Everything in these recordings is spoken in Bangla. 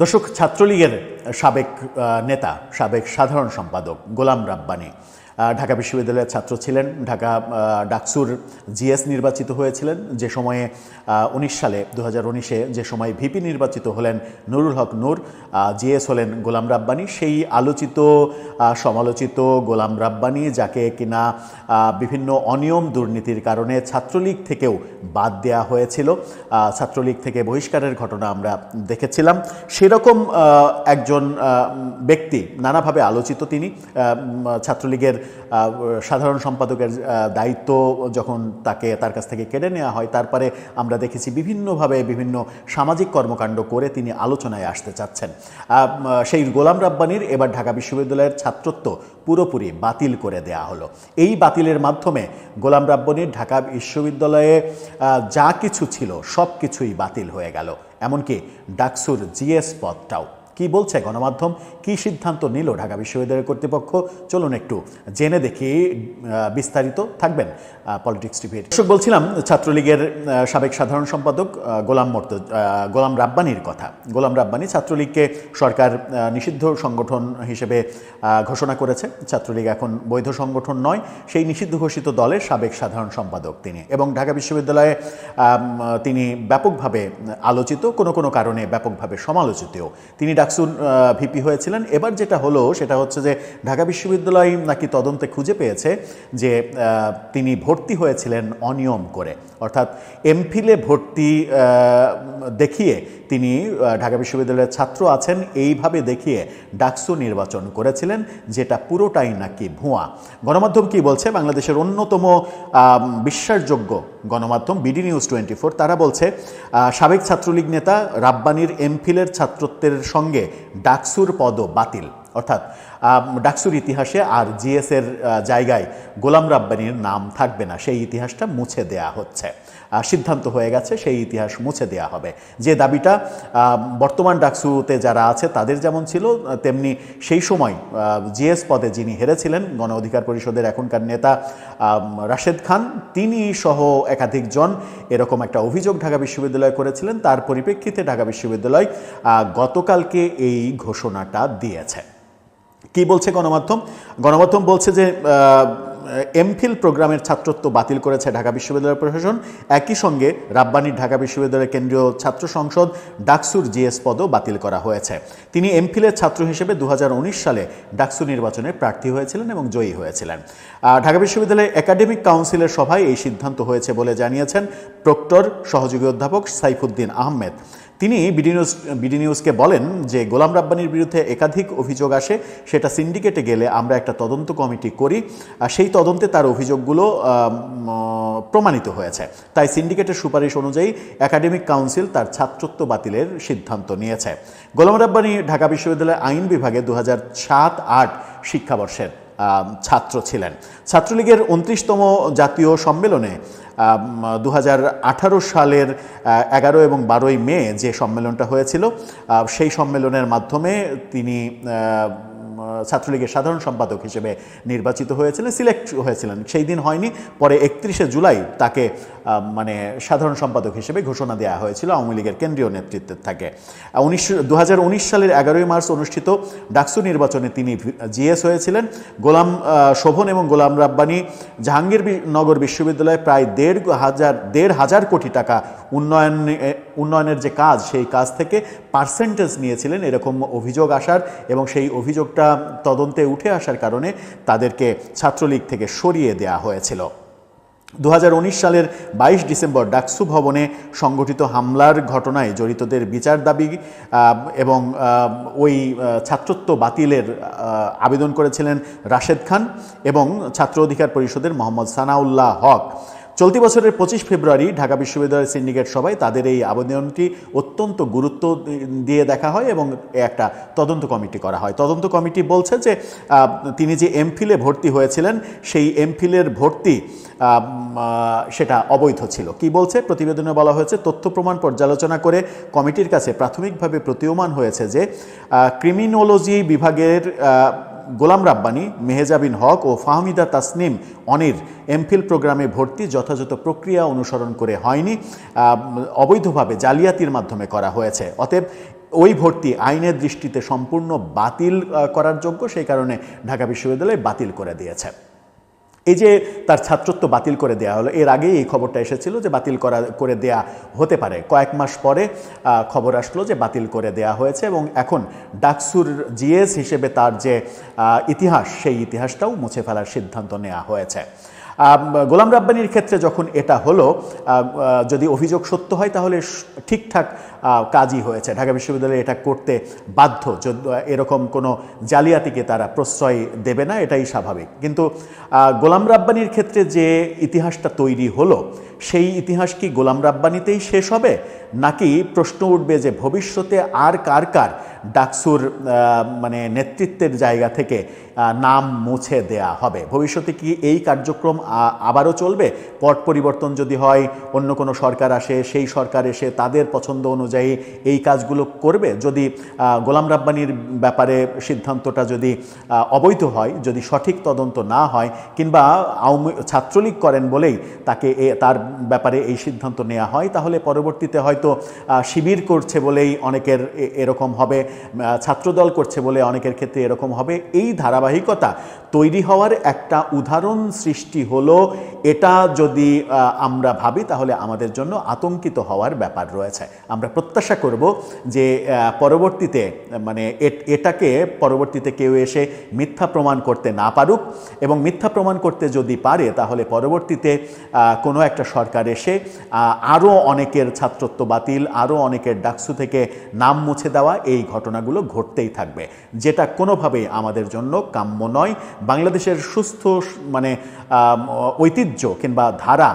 দর্শক ছাত্রলীগের সাবেক নেতা সাবেক সাধারণ সম্পাদক গোলাম রাব্বানি ঢাকা বিশ্ববিদ্যালয়ের ছাত্র ছিলেন। ঢাকা ডাকসুর জিএস নির্বাচিত হয়েছিলেন। যে সময়ে উনিশ সালে দু হাজার যে সময় ভিপি নির্বাচিত হলেন নুরুল হক নূর জিএস হলেন গোলাম রাব্বানি। সেই আলোচিত সমালোচিত গোলাম রাব্বানি, যাকে কিনা বিভিন্ন অনিয়ম দুর্নীতির কারণে ছাত্রলীগ থেকেও বাদ দেওয়া হয়েছিল। ছাত্রলীগ থেকে বহিষ্কারের ঘটনা আমরা দেখেছিলাম। সেরকম একজন ব্যক্তি, নানাভাবে আলোচিত তিনি ছাত্রলীগের সাধারণ সম্পাদকের দায়িত্ব যখন তাকে তার কাছ থেকে কেড়ে নেওয়া হয়, তারপরে আমরা দেখেছি বিভিন্নভাবে বিভিন্ন সামাজিক কর্মকাণ্ড করে তিনি আলোচনায় আসতে চাচ্ছেন। সেই গোলাম রাব্বানির এবার ঢাকা বিশ্ববিদ্যালয়ের ছাত্রত্ব পুরোপুরি বাতিল করে দেয়া হলো। এই বাতিলের মাধ্যমে গোলাম রাব্বানির ঢাকা বিশ্ববিদ্যালয়ে যা কিছু ছিল সব কিছুই বাতিল হয়ে গেল। এমনকি ডাকসুর জিএস পদটাও। কি বলছে গণমাধ্যম? কি সিদ্ধান্ত নিল ঢাকা বিশ্ববিদ্যালয় কর্তৃপক্ষ? চলুন একটু জেনে দেখি বিস্তারিত থাকবেন পলিটিক্স টিভির দর্শক, বলছিলাম, ছাত্রলীগের সাবেক সাধারণ সম্পাদক গোলাম মর্ত গোলাম রাব্বানির কথা। গোলাম রাব্বানি ছাত্রলীগকে সরকার নিষিদ্ধ সংগঠন হিসেবে ঘোষণা করেছে। ছাত্রলীগ এখন বৈধ সংগঠন নয়, সেই নিষিদ্ধ ঘোষিত দলের সাবেক সাধারণ সম্পাদক তিনি। এবং ঢাকা বিশ্ববিদ্যালয়ে তিনি ব্যাপকভাবে আলোচিত, কোনো কোনো কারণে ব্যাপকভাবে সমালোচিতও। তিনি ডাকসুন ভিপি হয়েছিলেন। এবার যেটা হলো, সেটা হচ্ছে যে ঢাকা বিশ্ববিদ্যালয় নাকি তদন্তে খুঁজে পেয়েছে যে তিনি ভর্তি হয়েছিলেন অনিয়ম করে। অর্থাৎ এমফিলে ভর্তি দেখিয়ে তিনি ঢাকা বিশ্ববিদ্যালয়ের ছাত্র আছেন, এইভাবে দেখিয়ে ডাকসু নির্বাচন করেছিলেন, যেটা পুরোটাই নাকি ভুয়া। গণমাধ্যম কি বলছে? বাংলাদেশের অন্যতম বিশ্বাসযোগ্য গণমাধ্যম, বিডি নিউজ টোয়েন্টি তারা বলছে সাবেক ছাত্রলীগ নেতা রাব্বানির এমফিলের ছাত্রত্বের সঙ্গে ডাকসুর পদও বাতিল। অর্থাৎ ডাকসুর ইতিহাসে আর জিএসের জায়গায় গোলাম রাব্বানির নাম থাকবে না। সেই ইতিহাসটা মুছে দেয়া হচ্ছে। সিদ্ধান্ত হয়ে গেছে, সেই ইতিহাস মুছে দেয়া হবে। যে দাবিটা বর্তমান ডাকসুতে যারা আছে, তাদের যেমন ছিল, তেমনি সেই সময় জিএস পদে যিনি হেরেছিলেন, গণ অধিকার পরিষদের এখনকার নেতা রাশেদ খান, তিনি সহ একাধিকজন এরকম একটা অভিযোগ ঢাকা বিশ্ববিদ্যালয় করেছিলেন। তার পরিপ্রেক্ষিতে ঢাকা বিশ্ববিদ্যালয় গতকালকে এই ঘোষণাটা দিয়েছে। কি বলছে গণমাধ্যম? গণমাধ্যম বলছে যে এমফিল প্রোগ্রামের ছাত্রত্ব বাতিল করেছে ঢাকা বিশ্ববিদ্যালয় প্রশাসন। একই সঙ্গে রাব্বানির ঢাকা বিশ্ববিদ্যালয়ের কেন্দ্রীয় ছাত্র সংসদ ডাকসুর জিএস পদও বাতিল করা হয়েছে। তিনি এমফিলের ছাত্র হিসেবে দু হাজার উনিশ সালে ডাকসু নির্বাচনে প্রার্থী হয়েছিলেন এবং জয়ী হয়েছিলেন। ঢাকা বিশ্ববিদ্যালয়ের একাডেমিক কাউন্সিলের সভায় এই সিদ্ধান্ত হয়েছে বলে জানিয়েছেন প্রক্টর সহযোগী অধ্যাপক সাইফুদ্দিন আহমেদ। তিনি বিডি নিউজ, বিডি নিউজকে বলেন যে গোলাম রাব্বানির বিরুদ্ধে একাধিক অভিযোগ আসে, সেটা সিন্ডিকেটে গেলে আমরা একটা তদন্ত কমিটি করি, আর সেই তদন্তে তার অভিযোগগুলো প্রমাণিত হয়েছে। তাই সিন্ডিকেটের সুপারিশ অনুযায়ী একাডেমিক কাউন্সিল তার ছাত্রত্ব বাতিলের সিদ্ধান্ত নিয়েছে। গোলাম রাব্বানি ঢাকা বিশ্ববিদ্যালয়ের আইন বিভাগে দু হাজার সাত আট শিক্ষাবর্ষের ছাত্র ছিলেন। ছাত্রলীগের উনত্রিশতম জাতীয় সম্মেলনে দু হাজার আঠারো সালের এগারো এবং বারোই মে যে সম্মেলনটা হয়েছিল সেই সম্মেলনের মাধ্যমে তিনি ছাত্রলীগের সাধারণ সম্পাদক হিসেবে নির্বাচিত হয়েছিলেন সিলেক্ট হয়েছিলেন। সেই দিন হয়নি, পরে একত্রিশে জুলাই তাকে মানে সাধারণ সম্পাদক হিসেবে ঘোষণা দেওয়া হয়েছিল আওয়ামী লীগের কেন্দ্রীয় নেতৃত্বের থেকে। উনিশশো দু সালের এগারোই মার্চ অনুষ্ঠিত ডাকসু নির্বাচনে তিনি জিএস হয়েছিলেন। গোলাম শোভন এবং গোলাম রাব্বানি জাহাঙ্গীর নগর বিশ্ববিদ্যালয়ে প্রায় দেড় হাজার দেড় হাজার কোটি টাকা উন্নয়ন উন্নয়নের যে কাজ, সেই কাজ থেকে পার্সেন্টেজ নিয়েছিলেন, এরকম অভিযোগ আসার এবং সেই অভিযোগটা তদন্তে উঠে আসার কারণে তাদেরকে ছাত্রলীগ থেকে সরিয়ে দেওয়া হয়েছিল। দু হাজার উনিশ সালের বাইশ ডিসেম্বর ডাকসু ভবনে সংগঠিত হামলার ঘটনায় জড়িতদের বিচার দাবি এবং ওই ছাত্রত্ব বাতিলের আবেদন করেছিলেন রাশেদ খান এবং ছাত্র অধিকার পরিষদের মোহাম্মদ সানাউল্লাহ হক। চলতি বছরের পঁচিশ ফেব্রুয়ারি ঢাকা বিশ্ববিদ্যালয়ের সিন্ডিকেট সভায় তাদের এই আবেদনটি অত্যন্ত গুরুত্ব দিয়ে দেখা হয় এবং একটা তদন্ত কমিটি করা হয়। তদন্ত কমিটি বলছে যে তিনি যে এমফিলে ভর্তি হয়েছিলেন, সেই এমফিলের ভর্তি সেটা অবৈধ ছিল। কি বলছে? প্রতিবেদনে বলা হয়েছে, তথ্য প্রমাণ পর্যালোচনা করে কমিটির কাছে প্রাথমিকভাবে প্রতীয়মান হয়েছে যে ক্রিমিনোলজি বিভাগের গোলাম রাব্বানি, মেহেজাবিন হক ও ফাহমিদা তাসনিম অনির এমফিল প্রোগ্রামে ভর্তি যথাযথ প্রক্রিয়া অনুসরণ করে হয়নি অবৈধভাবে জালিয়াতির মাধ্যমে করা হয়েছে। অতএব ওই ভর্তি আইনের দৃষ্টিতে সম্পূর্ণ বাতিল করার যোগ্য, সেই কারণে ঢাকা বিশ্ববিদ্যালয় বাতিল করে দিয়েছে। এই যে তার ছাত্রত্ব বাতিল করে দেয়া হলো, এর আগেই এই খবরটা এসেছিল যে বাতিল করা, করে দেয়া হতে পারে। কয়েক মাস পরে খবর আসলো যে বাতিল করে দেয়া হয়েছে এবং এখন ডাকসুর জিএস হিসেবে তার যে ইতিহাস, সেই ইতিহাসটাও মুছে ফেলার সিদ্ধান্ত নেওয়া হয়েছে। গোলাম রাব্বানির ক্ষেত্রে যখন এটা হলো যদি অভিযোগ সত্য হয়, তাহলে ঠিকঠাক কাজই হয়েছে। ঢাকা বিশ্ববিদ্যালয়ে এটা করতে বাধ্য। এরকম কোনো জালিয়াতিকে তারা প্রশ্রয় দেবে না, এটাই স্বাভাবিক। কিন্তু গোলাম রাব্বানির ক্ষেত্রে যে ইতিহাসটা তৈরি হলো সেই ইতিহাস কি গোলাম রাব্বানিতেই শেষ হবে? নাকি প্রশ্ন উঠবে যে ভবিষ্যতে আর কার কার ডাকসুর মানে নেতৃত্বের জায়গা থেকে নাম মুছে দেয়া হবে? ভবিষ্যতে কি এই কার্যক্রম আবারও চলবে? পট পরিবর্তন যদি হয়, অন্য কোনো সরকার আসে, সেই সরকার এসে তাদের পছন্দ অনুযায়ী এই কাজগুলো করবে? যদি গোলাম রাব্বানির ব্যাপারে সিদ্ধান্তটা যদি অবৈধ হয়, যদি সঠিক তদন্ত না হয়, কিংবা আওয়ামী ছাত্রলীগ করেন বলেই তাকে তার ব্যাপারে এই সিদ্ধান্ত নেওয়া হয়, তাহলে পরবর্তীতে হয়তো শিবির করছে বলেই অনেকের এরকম হবে ছাত্রদল করছে বলে অনেকের ক্ষেত্রে এরকম হবে। এই ধারাবাহিকতা তৈরি হওয়ার একটা উদাহরণ সৃষ্টি হলো, এটা যদি আমরা ভাবি তাহলে আমাদের জন্য আতঙ্কিত হওয়ার ব্যাপার রয়েছে। আমরা প্রত্যাশা করব যে পরবর্তীতে মানে এট- এটাকে পরবর্তীতে কেউ এসে মিথ্যা প্রমাণ করতে না পারুক এবং মিথ্যা প্রমাণ করতে যদি পারে তাহলে পরবর্তীতে কোনো একটা সরকার এসে আরও অনেকের ছাত্রত্ব বাতিল আরও অনেকের ডাকসু থেকে নাম মুছে দেওয়া, এই ঘটনাগুলো ঘটতেই থাকবে। যেটা কোনোভাবেই আমাদের জন্য কাম্য নয়। বাংলাদেশের সুস্থ মানে ঐতিহ্য কিংবা ধারা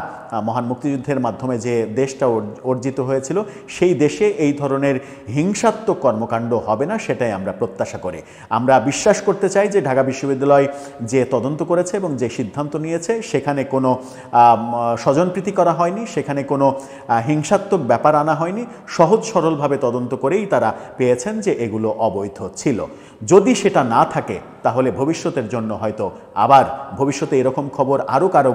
মহান মুক্তিযুদ্ধের মাধ্যমে যে দেশটা অর্জিত হয়েছিল, সেই দেশে এই ধরনের হিংসাত্মক কর্মকাণ্ড হবে না, সেটাই আমরা প্রত্যাশা করি। আমরা বিশ্বাস করতে চাই যে ঢাকা বিশ্ববিদ্যালয় যে তদন্ত করেছে এবং যে সিদ্ধান্ত নিয়েছে, সেখানে কোনো স্বজনপ্রীতি করা হয়নি, সেখানে কোনো হিংসাত্মক ব্যাপার আনা হয়নি। সহজ সরলভাবে তদন্ত করেই তারা পেয়েছেন যে এগুলো অবৈধ ছিল। যদি সেটা না থাকে, তাহলে ভবিষ্যতের জন্য হয়তো আবার ভবিষ্যতে এরকম খবর আরও কারও